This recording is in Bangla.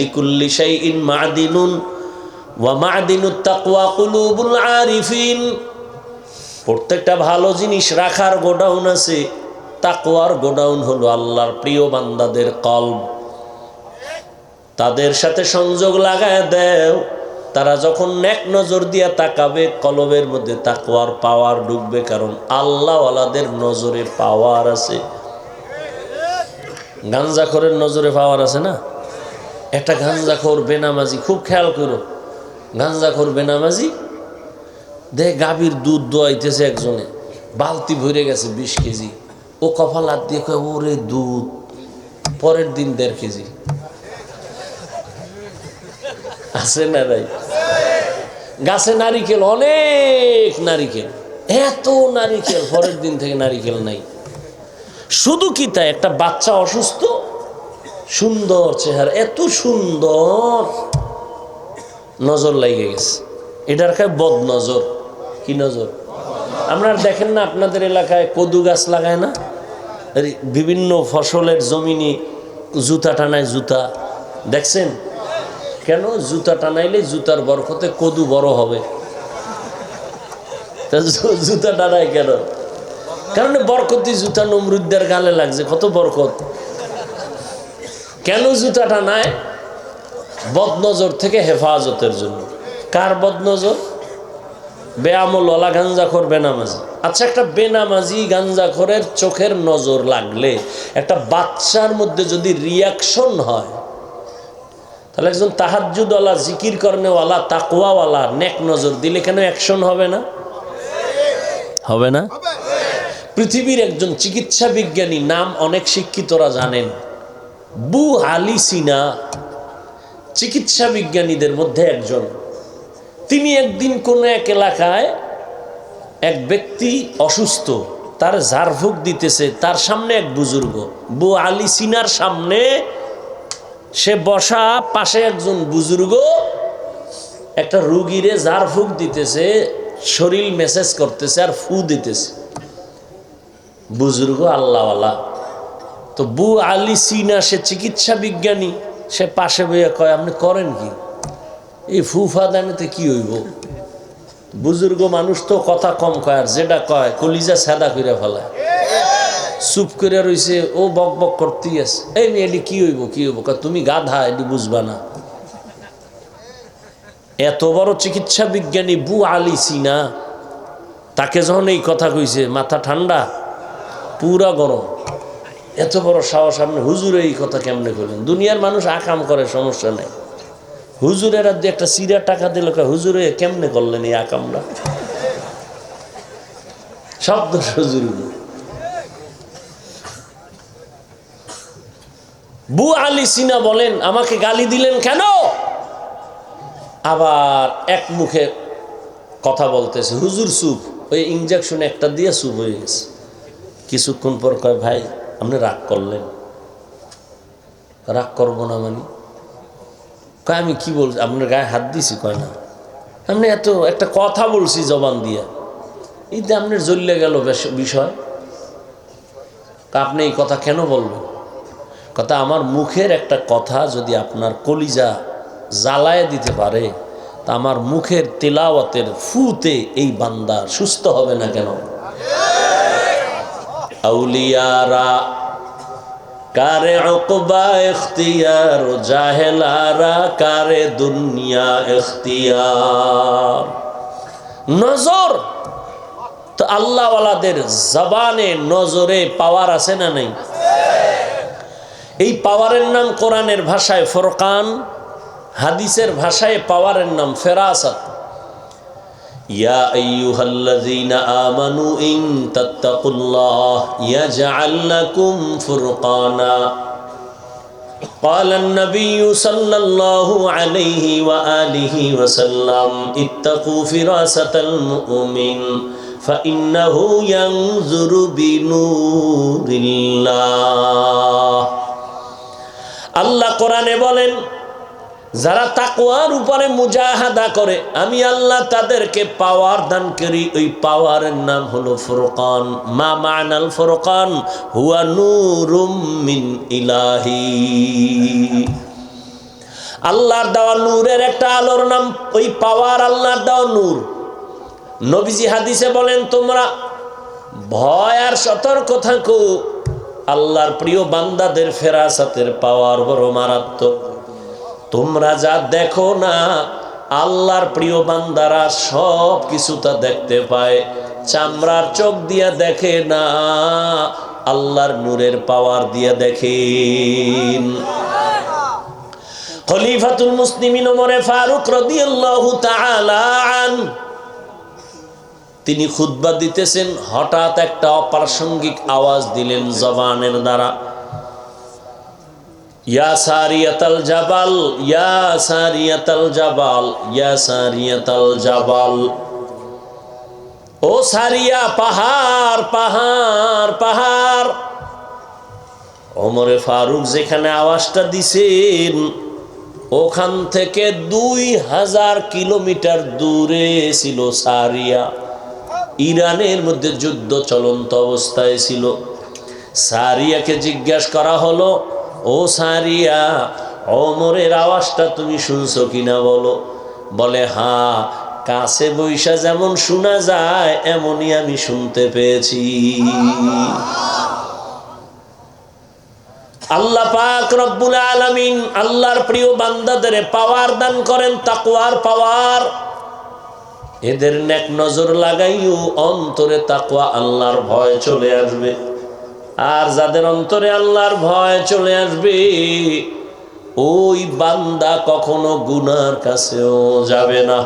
লিকুল্লি শাইইন মাদিনুন ওয়া মাদিনুত তাকওয়া কুলুবুল প্রত্যেকটা ভালো জিনিস রাখার গোডাউন আছে। তাকওয়ার গোডাউন হলো আল্লাহর প্রিয় বান্দাদের কলব। তাদের সাথে সংযোগ লাগায় দেও। তারা যখন নেক নজর দিয়া তাকাবে, কলবের মধ্যে তাকওয়ার পাওয়ার ঢুকবে, কারণ আল্লাহওয়ালাদের নজরে পাওয়ার আছে। গাঞ্জাখরের নজরে পাওয়ার আছে না? একটা গাঞ্জাখোর বেনামাজি, খুব খেয়াল করো। গাঞ্জাখোর বেনামাজি, দেখ গাভীর দুধ দোয়াইতেছে একজনে, বালতি ভরে গেছে বিশ কেজি। ও কপাল হাত দিয়ে কয়, ওরে দুধ, পরের দিন দেড় কেজি। আছে না ভাই গাছে নারিকেল, অনেক নারিকেল। এত নারিকেল, পরের দিন থেকে নারিকেল নাই। শুধু কি তাই, একটা বাচ্চা অসুস্থ সুন্দর চেহারা, এত সুন্দর। নজর লেগে গেছে। এটার খায় বদ নজর কি নজর? আপনারা দেখেন না আপনাদের এলাকায় কদু গাছ লাগায় না? বিভিন্ন ফসলের জমিনে জুতা টানায় জুতা। দেখছেন? কেন? জুতা টানাইলে জুতার বরকতে কদু বড় হবে। জুতা টানায় কেন? কারণ বরকতি জুতা নমরুদ্দের গালে লাগছে। কত বরকত? কেন জুতা নাই? বদনজর থেকে হেফাজতের জন্য। কার বদনজর? বেআমল ওলা গাঞ্জাখোর বেনামাজি। আচ্ছা একটা বেনামাজি গাঞ্জাখোরের চোখের নজর লাগলে একটা বাচ্চার মধ্যে যদি রিয়াকশন হয় তাহলে একজন তাহাজুদওয়ালা জিকির কর্নেওয়ালা তাকুয়াওয়ালা নেক নজর দিলে কেন অ্যাকশন হবে না? হবে না? পৃথিবীর একজন চিকিৎসা বিজ্ঞানী নাম অনেক শিক্ষিতরা জানেন। বু আলি সিনা চিকিৎসা বিজ্ঞানীদের মধ্যে একজন। তিনি একদিন কোন এক এলাকায় এক ব্যক্তি অসুস্থ, তার ঝাড়ফুঁক দিতেছে, তার সামনে এক বুজুর্গ। বু আলি সিনার সামনে সে বসা পাশে একজন বুজুর্গ, একটা রুগীরে ঝাড়ফুঁক দিতেছে, শরীর মেসেজ করতেছে আর ফু দিতেছে। বুজুর্গ আল্লাহওয়ালা। তো বু আলী সিনা, সে চিকিৎসা বিজ্ঞানী, সে পাশে বইয়া কয়, আপনি করেন কি? এই ফুফা দানেতে কি হইব? বুজুর্গ মানুষ তো কথা কম কয়, আর যেটা কয়, কলিজা সাদা করে ফেলায় চুপ করে রইছে, ও বক বক করতেই আছে। এই এটি কি হইব কি হইব? তুমি গাধা, এটি বুঝবা না। এত বড় চিকিৎসা বিজ্ঞানী বু আলী সিনা, তাকে যখন এই কথা কইছে, মাথা ঠান্ডা, পুরা গরম। এত বড় সাহস, আপনি হুজুরে এই কথা কেমনে করলেন? দুনিয়ার মানুষ আকাম করে, সমস্যা নেই। হুজুরের দিয়ে একটা সিরা টাকা দিল হুজুরে, কেমনে করলেন এই আকামটা? সব দোষ বু আলী সিনা বলেন, আমাকে গালি দিলেন কেন? আবার এক মুখে কথা বলতেছে, হুজুর, সুপ, ওই ইঞ্জেকশন একটা দিয়ে সুপ হয়ে গেছে। কিছুক্ষণ পর কয়, ভাই আপনি রাগ করলেন। রাগ করব না মানে? কয়, আমি কি বলছি? আপনার গায়ে হাত দিছি? কয়, না। আপনি এত একটা কথা বলছি জবান দিয়া। এইতে আপনার জ্বললে গেল বিষয়। আপনি এই কথা কেন বলবেন? কথা আমার মুখের একটা কথা যদি আপনার কলিজা জ্বালায় দিতে পারে, তা আমার মুখের তেলাওয়াতের ফুতে এই বান্দা সুস্থ হবে না কেন? আউলিয়ারা, কারে অকবা এখতিয়ার জাহেলারা কারে দুনিয়া এখতিয়ার নজর, তো আল্লাহওয়ালাদের জবানে নজরে পাওয়ার আছে না নেই? এই পাওয়ারের নাম কোরআনের ভাষায় ফোরকান, হাদিসের ভাষায় পাওয়ারের নাম ফেরাসাত। يا أيها الذين آمنوا إن تتقوا الله يجعل لكم فرقانا قال النبي صلى الله عليه وآله وسلم اتقوا فراسة المؤمن فإنه ينظر بنور الله الله قرآن بولن যারা তাকওয়ার উপরে মুজাহাদা করে, আমি আল্লাহ তাদেরকে পাওয়ার দান করি। ওই পাওয়ারের নাম হলো ফুরকান। মা মানাল ফুরকান? হুয়া নূরুম মিন ইলাহি। আল্লাহর দেওয়া নূরের একটা আলোর নাম, ওই পাওয়ার আল্লাহর দেওয়া নূর। নবীজি হাদিসে বলেন, তোমরা ভয় আর সতর্ক থাকো। আল্লাহর প্রিয় বান্দাদের ফেরাসাতের পাওয়ার বড় মারাত্মক। তোমরা যা দেখো না, আল্লাহর প্রিয় বান্দারা সব কিছু তা দেখতে পায়। চামড়ার চোখ দিয়া দেখে না, আল্লাহর নূরের পাওয়ার দিয়া দেখেন খলিফাতুল মুসলিমিন ওমরে ফারুক রাদিয়াল্লাহু তাআলা তিনি খুতবা দিতেছেন। হঠাৎ একটা অপ্রাসঙ্গিক আওয়াজ দিলেন জবানের দ্বারা। ইয়া সারিয়াতাল জাবাল, ইয়া সারিয়াতাল জাবাল সারিয়াতাল জাবাল। ও সারিয়া, পাহাড় পাহাড় পাহাড়। ওমরে ফারুক যেখানে আওয়াজটা দিছেন, ওখান থেকে দুই হাজার কিলোমিটার দূরে ছিল সারিয়া। ইরানের মধ্যে যুদ্ধ চলন্ত অবস্থায় ছিল। সারিয়াকে জিজ্ঞাসা করা হলো ও সারিয়া অমরের আওয়াজটা তুমি শুনছো কিনা বলো। বলে, হা, কাছে বৈশা যেমন শোনা যায়, এমনই আমি শুনতে পেয়েছি। আল্লাহ পাক রব্বুল আলামিন আল্লাহর প্রিয় বান্দাদের পাওয়ার দান করেন, তাকওয়ার পাওয়ার। এদের নেক নজর লাগাইও, অন্তরে তাকওয়া আল্লাহর ভয় চলে আসবে। আর যাদের অন্তরে আল্লাহর ভয় চলে আসবে ওই বান্দা কখনো গুনার কাছেও যাবে না।